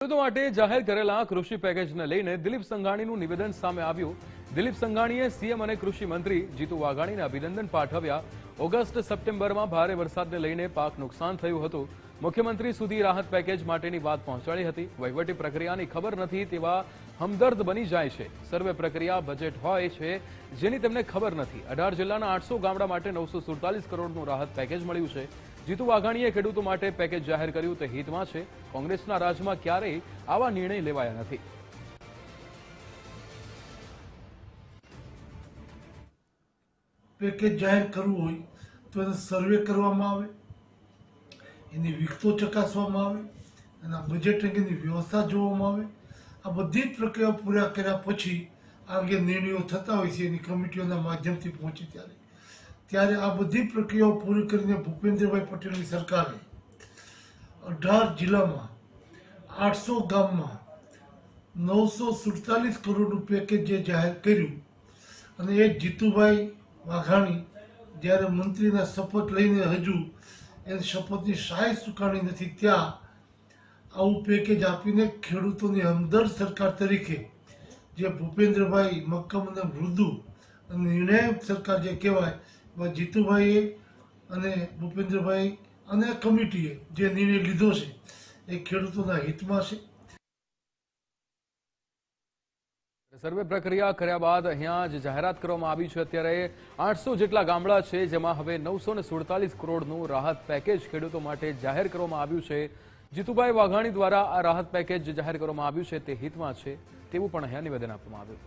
ખેડૂતો માટે જાહેર કરેલા કૃષિ પેકેજને લઈને દિલીપ સંઘાણીનું નિવેદન સામે આવ્યું. દિલીપ સંઘાણીએ સીએમ અને કૃષિ મંત્રી જીતુ વાઘાણીને અભિનંદન પાઠવ્યા. ઓગસ્ટ સપ્ટેમ્બરમાં ભારે વરસાદને લઈને પાક નુકસાન થયું હતું. મુખ્યમંત્રી સુધી રાહત પેકેજ માટેની વાત પહોંચાડી હતી. વહીવટી પ્રક્રિયાની ખબર નથી તેવા હમદર્દ બની જાય છે. સર્વે પ્રક્રિયા બજેટ હોય છે જેની તેમને ખબર નથી. અઢાર જિલ્લાના આઠસો ગામડા માટે નવસો સુડતાલીસ કરોડનું રાહત પેકેજ મળ્યું છે. જીતુ વાઘાણીએ ખેડૂતો માટે પેકેજ જાહેર કર્યું તે હિતમાં છે. કોંગ્રેસના રાજમાં ક્યારેય આવા નિર્ણય લેવાયા નથી. પેકેજ જાહેર કરવું હોય તો એને સર્વે કરવામાં આવે, એની વિગતો ચકાસવામાં આવે એના બજેટ અંગેની વ્યવસ્થા જોવામાં આવે. આ બધી જ પ્રક્રિયાઓ પૂરા કર્યા પછી આ અંગે નિર્ણયો થતા હોય છે એની કમિટીઓના માધ્યમથી પહોંચે ત્યારે. ત્યારે આ બધી પ્રક્રિયાઓ પૂરી કરીને ભૂપેન્દ્રભાઈ પટેલની સરકારે અઢાર જિલ્લામાં આઠસો ગામમાં નવસો સુડતાલીસ કરોડનું પેકેજ જે જાહેર કર્યું અને એ જીતુભાઈ વાઘાણી જ્યારે મંત્રીના શપથ લઈને હજુ એને શપથની શાહી ચૂકાણી નથી ત્યાં આવું પેકેજ આપીને ખેડૂતોની હમદર્દ સરકાર તરીકે જે ભૂપેન્દ્રભાઈ મક્કમ અને મૃદુ અને નિર્ણાયક સરકાર જે કહેવાય એમાં જીતુભાઈએ અને ભૂપેન્દ્રભાઈ અને કમિટીએ જે નિર્ણય લીધો છે, એ ખેડૂતોના હિતમાં છે. સર્વે પ્રક્રિયા કર્યા બાદ અહીંયા જે જાહેરાત કરવામાં આવી છે. અત્યારે આઠસો જેટલા ગામડા છે, જેમાં હવે નવસો ને સુડતાલીસ કરોડનું રાહત પેકેજ ખેડૂતો માટે જાહેર કરવામાં આવ્યું છે. જીતુભાઈ વાઘાણી દ્વારા આ રાહત પેકેજ જાહેર કરવામાં આવ્યું છે તે હિતમાં છે તેવું પણ અહીંયા નિવેદન આપવામાં આવ્યું.